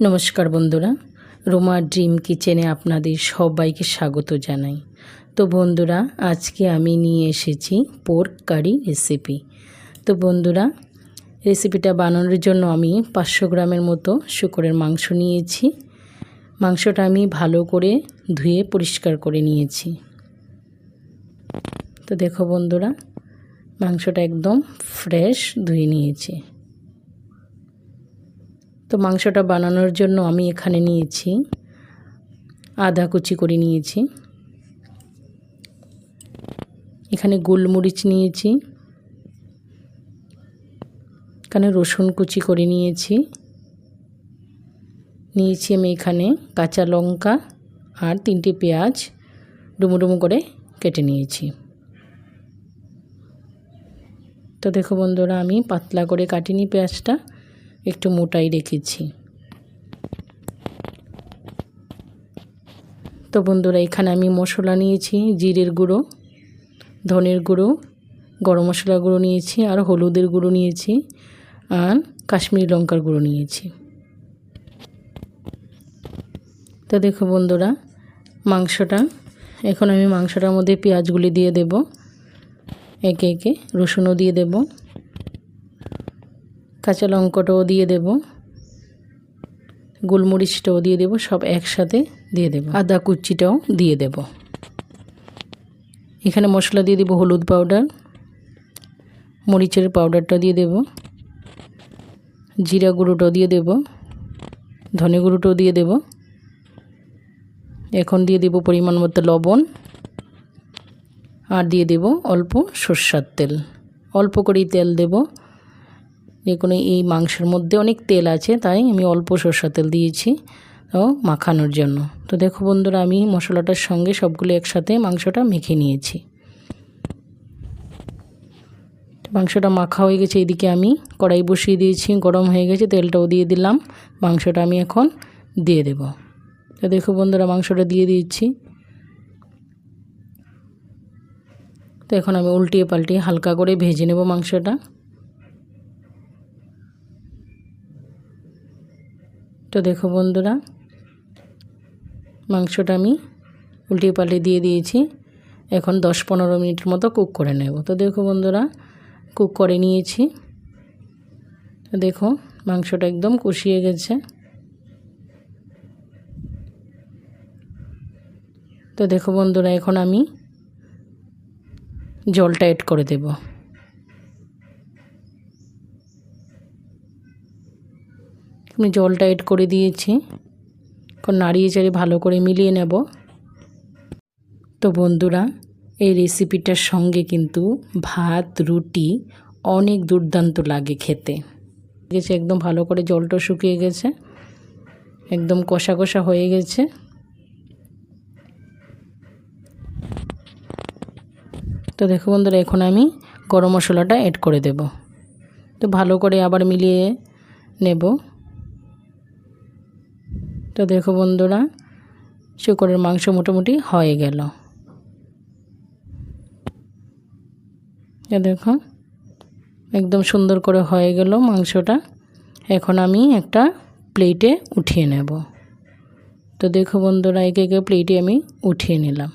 নমস্কার বন্ধুরা, রোমা ড্রিম কিচেনে আপনাদের সবাইকে স্বাগত জানাই। তো বন্ধুরা, আজকে আমি নিয়ে এসেছি পোর্ক কারি রেসিপি। তো বন্ধুরা, রেসিপিটা বানানোর জন্য আমি পাঁচশো গ্রামের মতো শুকরের মাংস নিয়েছি। মাংসটা আমি ভালো করে ধুয়ে পরিষ্কার করে নিয়েছি। তো দেখো বন্ধুরা, মাংসটা একদম ফ্রেশ ধুয়ে নিয়েছি। তো মাংসটা বানানোর জন্য আমি এখানে নিয়েছি আদা কুচি করে নিয়েছি। এখানে গোলমরিচ নিয়েছি। এখানে রসুন কুচি করে নিয়েছি। নিয়েছি আমি এখানে কাঁচা লঙ্কা আর তিনটে পেঁয়াজ ডুমো ডুমো করে কেটে নিয়েছি। তো দেখো বন্ধুরা, আমি পাতলা করে কাটিনি পেঁয়াজটা। একটু মোটাই রেখেছি। তো বন্ধুরা, এখানে আমি মশলা নিয়েছি, জিরের গুঁড়ো, ধনের গুঁড়ো, গরম মশলা গুঁড়ো নিয়েছি আর হলুদের গুঁড়ো নিয়েছি আর কাশ্মীরি লঙ্কার গুঁড়ো নিয়েছি। তো দেখো বন্ধুরা, মাংসটা, এখন আমি মাংসটার মধ্যে পেঁয়াজগুলি দিয়ে দেব, একে একে রসুনও দিয়ে দেবো। কাঁচা লঙ্কাটাও দিয়ে দেব। গোলমরিচটাও দিয়ে দেব, সব একসাথে দিয়ে দেব। আদা কুচিটাও দিয়ে দেব। এখানে মশলা দিয়ে দেব হলুদ পাউডার, মরিচের পাউডারটা দিয়ে দেব, জিরা গুঁড়োটাও দিয়ে দেব, ধনে গুঁড়োটাও দিয়ে দেব। এখন দিয়ে দেব পরিমাণ মতো লবণ, আর দিয়ে দেব অল্প সর্ষার তেল। অল্প করেই তেল দেব। যে কোনো এই মাংসের মধ্যে অনেক তেল আছে, তাই আমি অল্প সরষা তেল দিয়েছি ও মাখানোর জন্য। তো দেখো বন্ধুরা, আমি মশলাটার সঙ্গে সবগুলো একসাথে মাংসটা মেখে নিয়েছি। মাংসটা মাখা হয়ে গেছে, এদিকে আমি কড়াই বসিয়ে দিয়েছি, গরম হয়ে গেছে, তেলটাও দিয়ে দিলাম। মাংসটা আমি এখন দিয়ে দেব। তো দেখো বন্ধুরা, মাংসটা দিয়ে দিচ্ছি তো এখন আমি উল্টিয়ে পাল্টিয়ে হালকা করে ভেজে নেব মাংসটা। তো দেখো বন্ধুরা, মাংসটা আমি উল্টে পাল্টে দিয়ে দিয়েছি। এখন দশ পনেরো মিনিটের মতো কুক করে নেব। তো দেখো বন্ধুরা, কুক করে নিয়েছি। দেখো, মাংসটা একদম কষিয়ে গেছে। তো দেখো বন্ধুরা, এখন আমি জলটা এড করে দেবো। আমি জলটা এড করে দিয়েছি। এখন নাড়িয়ে চাড়িয়ে ভালো করে মিলিয়ে নেব। তো বন্ধুরা, এই রেসিপিটার সঙ্গে কিন্তু ভাত, রুটি অনেক দুর্দান্ত লাগে খেতে। গেছে, একদম ভালো করে জলটা শুকিয়ে গেছে। একদম কষা কষা হয়ে গেছে। তো দেখো বন্ধুরা, এখন আমি গরম মশলাটা অ্যাড করে দেব। তো ভালো করে আবার মিলিয়ে নেব। তো দেখো বন্ধুরা, শুকরের মাংস মোটামুটি হয়ে গেল। দেখো, একদম সুন্দর করে হয়ে গেল মাংসটা। এখন আমি একটা প্লেটে উঠিয়ে নেব। তো দেখো বন্ধুরা, একে একে প্লেটে আমি উঠিয়ে নিলাম।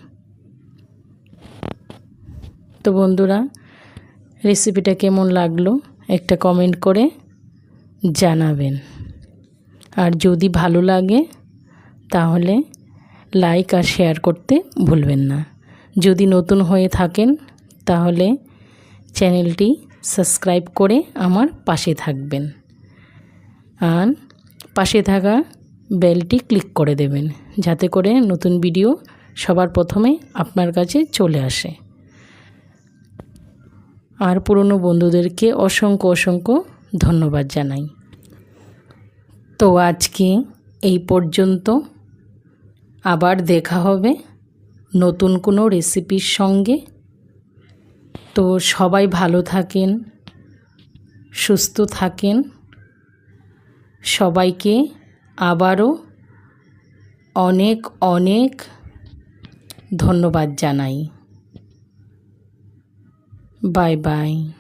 তো বন্ধুরা রেসিপিটা কেমন লাগল একটা কমেন্ট করে জানাবেন। আর যদি ভালো লাগে, তাহলে লাইক আর শেয়ার করতে ভুলবেন না। যদি নতুন হয়ে থাকেন, তাহলে চ্যানেলটি সাবস্ক্রাইব করে আমার পাশে থাকবেন। আর পাশে থাকা বেলটি ক্লিক করে দেবেন, যাতে করে নতুন ভিডিও সবার প্রথমে আপনার কাছে চলে আসে। আর পুরনো বন্ধুদেরকে অসংখ্য অসংখ্য ধন্যবাদ জানাই। তো আজকে এই পর্যন্ত। আবার দেখা হবে নতুন কোনো রেসিপির সঙ্গে। তো সবাই ভালো থাকেন, সুস্থ থাকেন। সবাইকে আবারও অনেক অনেক ধন্যবাদ জানাই। Bye bye.